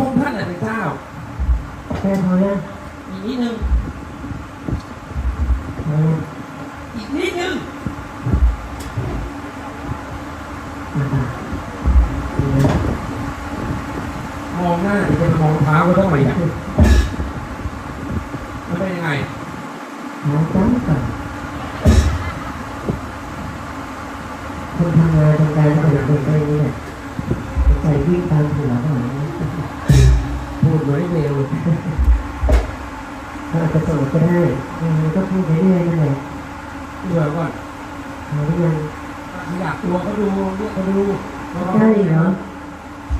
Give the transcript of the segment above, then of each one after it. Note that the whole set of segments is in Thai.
พระองค์ท่านน่ะเป็นเจ้าแค่พอยังอีกนิดนึงพอยังอีกนิดนึงมาตามมองหน้าหรือเป็นมองเท้าก็ต้องมาอย่างมันเป็นยังไงหาจ้ำก่อนคนทำงานทำการก็เป็นคนไปนี่แหละใส่วิ่งตามหัวเขาหน่อยนะพูดไว้เร็วเขาอาจจะโสดก็ได้เออก็พูดไปเรื่อยนั่นแหละเดี๋ยวก่อนหาหรือยังอยากตัวเขาดูเรียกเขาดูใช่เหรอ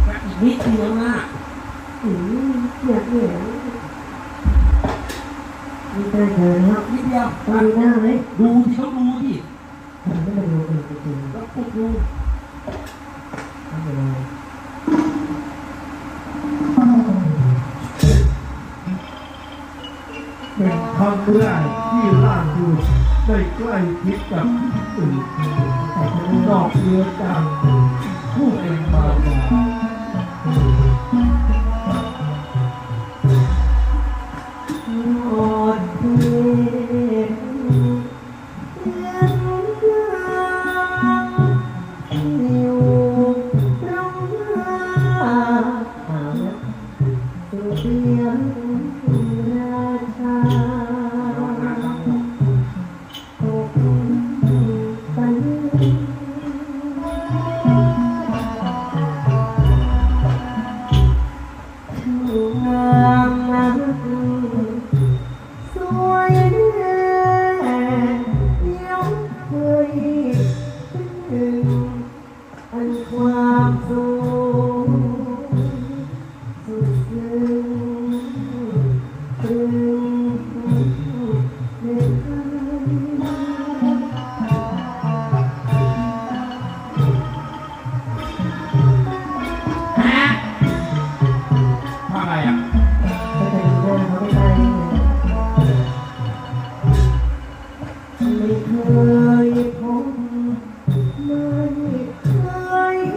แค่อีกนิดเดียวนะอืมอยากเหนียวไม่ได้เธอแล้วนิดเดียวต้องมีหน้าไหมดูที่เขาดูที่ทำให้มันดูเป็นจริงแล้วพูดดู เป็นครั้งแรกที่ล่าสุดได้ใกล้ชิดกับอื่นแต่ถ้าไม่นบอกเรือจากผู้เป็นมา ช่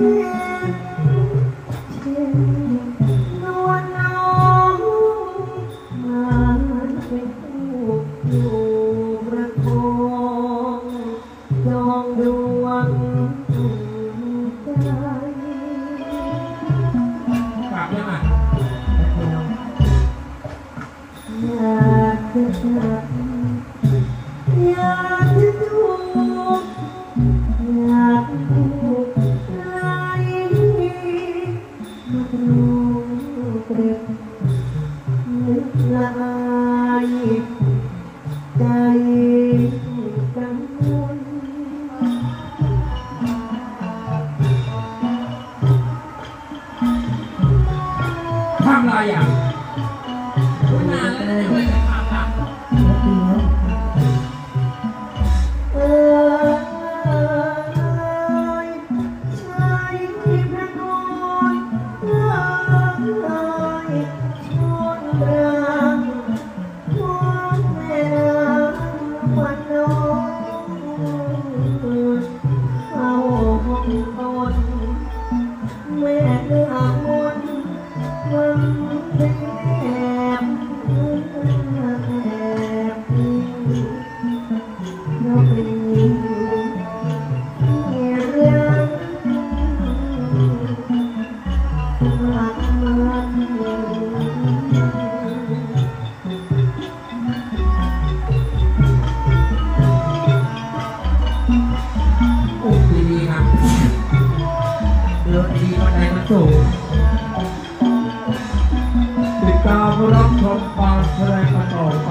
ย รงเปรียบนึกละอายใจกังวลทำอะไรอะพูดนานแล้วไม่ได้ทำอะ น นดีวันแห่งสุขติดตามรับชมความแสดงต่อไป